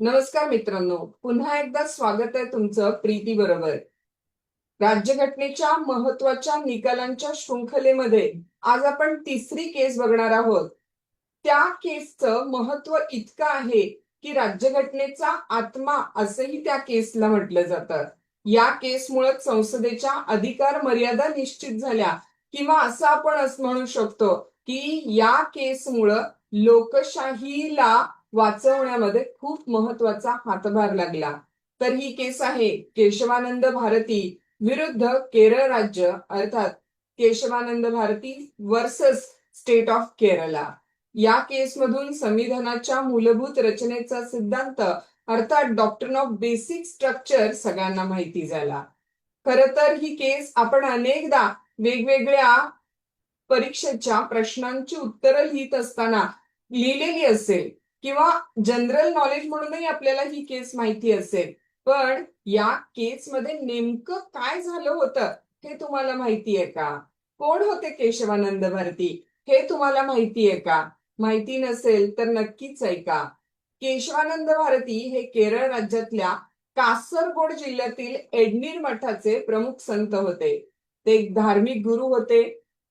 नमस्कार मित्रांनो पुन्हा एकदा स्वागत आहे तुमचं प्रीती बरोबर. राज्यघटनेच्या महत्त्वाच्या निकालांच्या शृंखलेमध्ये आज आपण तिसरी केस बघणार आहोत. त्या केसचं महत्त्व इतकं आहे की राज्यघटनेचा आत्मा असंही त्या केसला म्हटलं जातं. या केसमुळे संसदेच्या अधिकार मर्यादा निश्चित झाल्या किंवा असं आपण असं म्हणू शकतो की या केसमुळं लोकशाहीला वाचवण्यामध्ये खूप महत्त्वाचा हातभार लागला. तर ही केस आहे केशवानंद भारती विरुद्ध केरळ राज्य अर्थात Keshavananda Bharati versus State of Kerala या केसमधून संविधानाच्या मूलभूत रचनेचा सिद्धांत अर्थात डॉक्टर ऑफ बेसिक स्ट्रक्चर सगळ्यांना माहिती झाला. खर तर ही केस आपण अनेकदा वेगवेगळ्या परीक्षेच्या प्रश्नांची उत्तरं लिहित असताना लिहिलेली असेल. किंवा जनरल नॉलेज म्हणूनही आपल्याला ही केस माहिती असेल. पण या केसमध्ये नेमकं काय झालं होतं हे तुम्हाला माहिती आहे का? कोण होते केशवानंद भारती? हे तुम्हाला माहिती आहे का? माहिती नसेल तर नक्कीच ऐका केशवानंद भारती हे केरळ राज्यातल्या कासरगोड जिल्ह्यातील एडनीर मठाचे प्रमुख संत होते. ते एक धार्मिक गुरु होते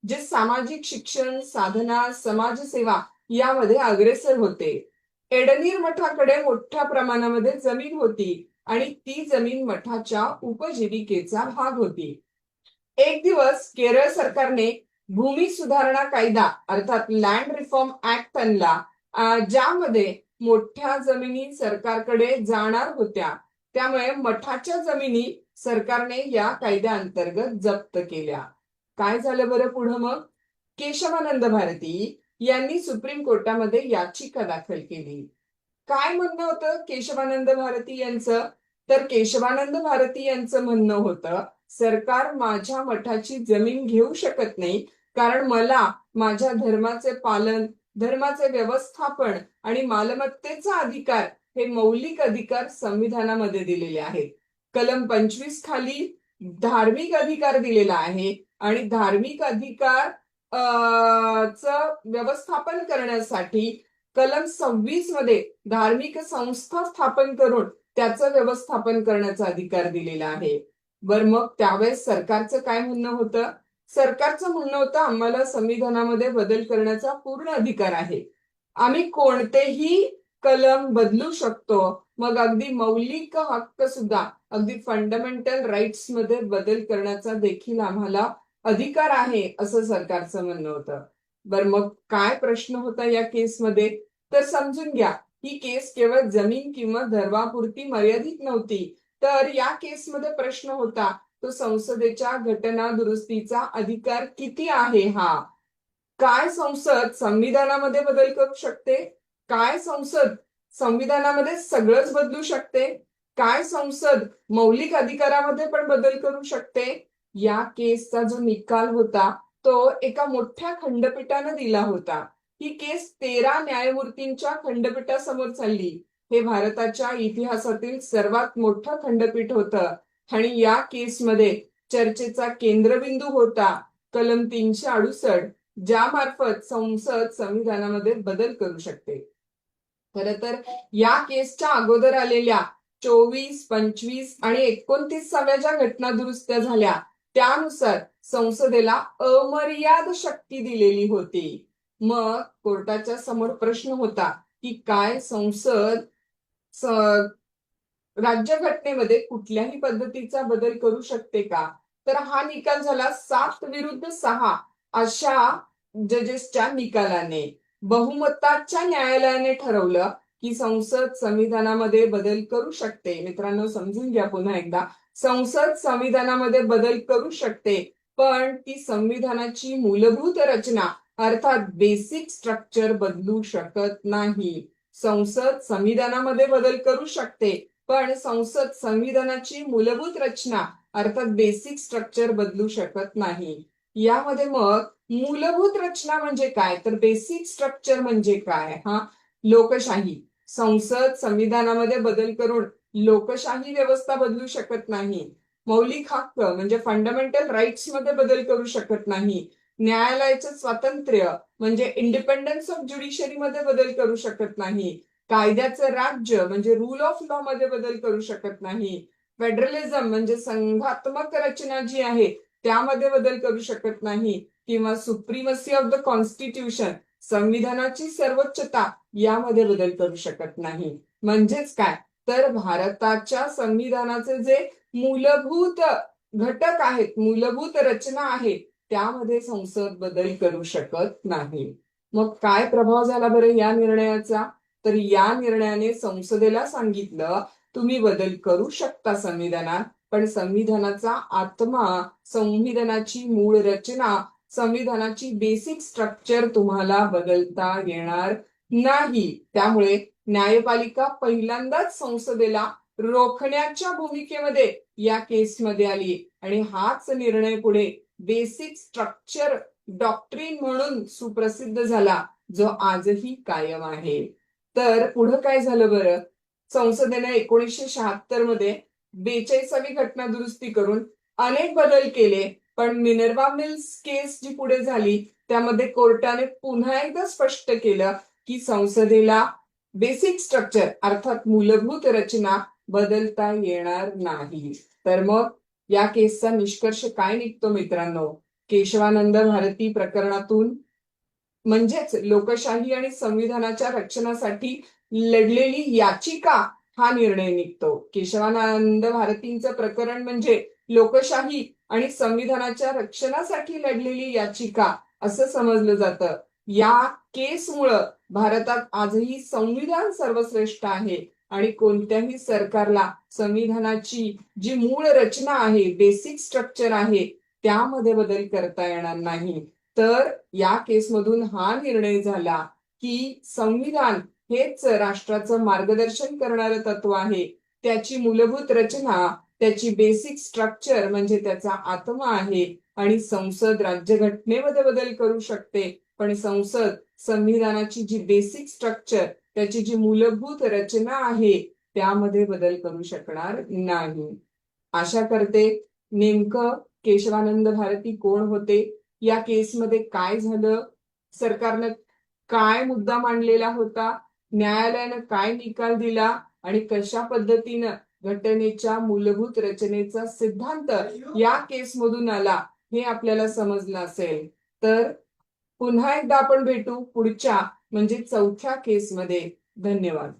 जे सामाजिक शिक्षण साधना समाजसेवा यामध्ये अग्रेसर होते. एडनीर मठाकडे मोठ्या प्रमाणामध्ये जमीन होती आणि ती जमीन मठाच्या उपजीविकेचा भाग होती. एक दिवस केरळ सरकारने भूमी सुधारणा कायदा अर्थात लँड रिफॉर्म ऍक्ट आणला ज्यामध्ये मोठ्या जमिनी सरकारकडे जाणार होत्या. त्यामुळे मठाच्या जमिनी सरकारने या कायद्याअंतर्गत जप्त केल्या. काय झालं बरं पुढं मग? केशवानंद भारती यांनी सुप्रीम कोर्टामध्ये याचिका दाखल केली. काय म्हणणं होतं? केशवानंद भारती यांचं? तर केशवानंद भारती यांचं म्हणणं होतं सरकार माझ्या मठाची जमीन घेऊ शकत नाही कारण मला माझ्या धर्माचे पालन धर्माचे व्यवस्थापन आणि मालमत्तेचा अधिकार हे मौलिक अधिकार संविधानामध्ये दिलेले आहेत. कलम पंचवीस खाली धार्मिक अधिकार दिलेला आहे आणि धार्मिक अधिकार व्यवस्थापन करण्यासाठी कलम सव्वीसमध्ये धार्मिक संस्था स्थापन करून त्याचं व्यवस्थापन करण्याचा अधिकार दिलेला आहे. बर मग त्यावेळेस सरकारचं काय म्हणणं होतं? सरकारचं म्हणणं होतं आम्हाला संविधानामध्ये बदल करण्याचा पूर्ण अधिकार आहे. आम्ही कोणतेही कलम बदलू शकतो. मग अगदी मौलिक हक्क सुद्धा अगदी फंडामेंटल राईट्समध्ये बदल करण्याचा देखील आम्हाला अधिकार आहे असं सरकारचं म्हणणं होतं. बर मग काय प्रश्न होता या केसमध्ये? तर समजून घ्या ही केस केवळ जमीन किंवा धर्मापुरती मर्यादित नव्हती. तर या केसमध्ये प्रश्न होता तो संसदेच्या घटना दुरुस्तीचा अधिकार किती आहे हा? काय संसद संविधानामध्ये बदल करू शकते? काय संसद संविधानामध्ये सगळंच बदलू शकते? काय संसद मौलिक अधिकारामध्ये पण बदल करू शकते? या केसचा जो निकाल होता तो एका मोठ्या खंडपीठानं दिला होता. ही केस तेरा न्यायमूर्तींच्या खंडपीठासमोर चालली. हे भारताच्या इतिहासातील सर्वात मोठं खंडपीठ होतं. आणि या केसमध्ये चर्चेचा केंद्रबिंदू होता कलम तीनशे अडुसष्ट ज्यामार्फत संसद संविधानामध्ये बदल करू शकते. खर तर या केसच्या अगोदर आलेल्या चोवीस पंचवीस आणि एकोणतीसाव्या ज्या घटना दुरुस्त्या झाल्या त्यानुसार संसदेला अमर्याद शक्ती दिलेली होती. मग कोर्टाच्या समोर प्रश्न होता की काय संसद राज्यघटनेमध्ये कुठल्याही पद्धतीचा बदल करू शकते का? तर हा निकाल झाला सात विरुद्ध सहा अशा जजेसच्या निकालाने. बहुमताच्या न्यायालयाने ठरवलं की संसद संविधानामध्ये बदल करू शकते. मित्रांनो समजून घ्या पुन्हा एकदा. संसद संविधानामध्ये बदल करू शकते. पण ती संविधानाची मूलभूत रचना अर्थात बेसिक स्ट्रक्चर बदलू शकत नाही. संसद संविधानामध्ये बदल करू शकते पण संसद संविधानाची मूलभूत रचना अर्थात बेसिक स्ट्रक्चर बदलू शकत नाही. यामध्ये मग मूलभूत रचना म्हणजे काय? तर बेसिक स्ट्रक्चर म्हणजे काय? हा? लोकशाही. संसद संविधानामध्ये बदल करून लोकशाही व्यवस्था बदलू शकत नाही. मौलिक हक्क म्हणजे फंडामेंटल राईट्समध्ये बदल करू शकत नाही. न्यायालयाचं स्वातंत्र्य म्हणजे इंडिपेंडन्स ऑफ ज्युडिशरी मध्ये बदल करू शकत नाही. कायद्याचं राज्य म्हणजे रूल ऑफ लॉ मध्ये बदल करू शकत नाही. फेडरलिझम म्हणजे संघात्मक रचना जी आहे त्यामध्ये बदल करू शकत नाही. किंवा सुप्रीमसी ऑफ द कॉन्स्टिट्यूशन संविधानाची सर्वोच्चता यामध्ये बदल करू शकत नाही. म्हणजेच काय? तर भारताच्या संविधानाचे जे मूलभूत घटक आहेत मूलभूत रचना आहे त्यामध्ये संसद बदल करू शकत नाही. मग काय प्रभाव झाला बरं या निर्णयाचा? तर या निर्णयाने संसदेला सांगितलं तुम्ही बदल करू शकता संविधानात पण संविधानाचा आत्मा संविधानाची मूळ रचना संविधानाची बेसिक स्ट्रक्चर तुम्हाला बदलता येणार नाही. त्यामुळे न्यायपालिका पहिल्यांदाच संसदेला रोखण्याच्या भूमिकेमध्ये या केसमध्ये आली आणि हाच निर्णय पुढे बेसिक स्ट्रक्चर डॉक्ट्रीन म्हणून सुप्रसिद्ध झाला जो आजही कायम आहे. तर पुढं काय झालं बरं? संसदेने एकोणीसशे शहात्तरमध्ये बेचाळीसावी घटना दुरुस्ती करून अनेक बदल केले पण मिनर्वा मिल्स केस जी पुढे झाली त्यामध्ये कोर्टाने पुन्हा एकदा स्पष्ट केलं की संसदेला बेसिक स्ट्रक्चर अर्थात मूलभूत रचना बदलता येणार नाही. तर मग या केसचा निष्कर्ष काय निघतो मित्रांनो? केशवानंद भारती प्रकरणातून म्हणजेच लोकशाही आणि संविधानाच्या रक्षणासाठी लढलेली याचिका हा निर्णय निघतो. केशवानंद भारतींचं प्रकरण म्हणजे लोकशाही आणि संविधानाच्या रक्षणासाठी लढलेली याचिका असं समजलं जातं. या केसमुळं भारतात आजही संविधान सर्वश्रेष्ठ आहे आणि कोणत्याही सरकारला संविधानाची जी मूळ रचना आहे बेसिक स्ट्रक्चर आहे त्यामध्ये बदल करता येणार नाही. तर या केसमधून हा निर्णय झाला की संविधान हेच राष्ट्राचं मार्गदर्शन करणारं तत्व आहे. त्याची मूलभूत रचना त्याची बेसिक स्ट्रक्चर म्हणजे त्याचा आत्मा आहे आणि संसद राज्यघटनेमध्ये बदल करू शकते. पण संसद संविधानाची जी बेसिक स्ट्रक्चर त्याची जी मूलभूत रचना आहे त्यामध्ये बदल करू शकणार नाही. आशा करते नेमकं केशवानंद भारती कोण होते? या केसमध्ये काय झालं? सरकारनं काय मुद्दा मांडलेला होता? न्यायालयानं काय निकाल दिला? आणि कशा पद्धतीनं घटनेच्या मूलभूत रचनेचा सिद्धांत या केसमधून आला हे आपल्याला समजलं असेल. तर पुन्हा एकदा आपण भेटू पुढच्या म्हणजे चौथ्या केसमध्ये धन्यवाद.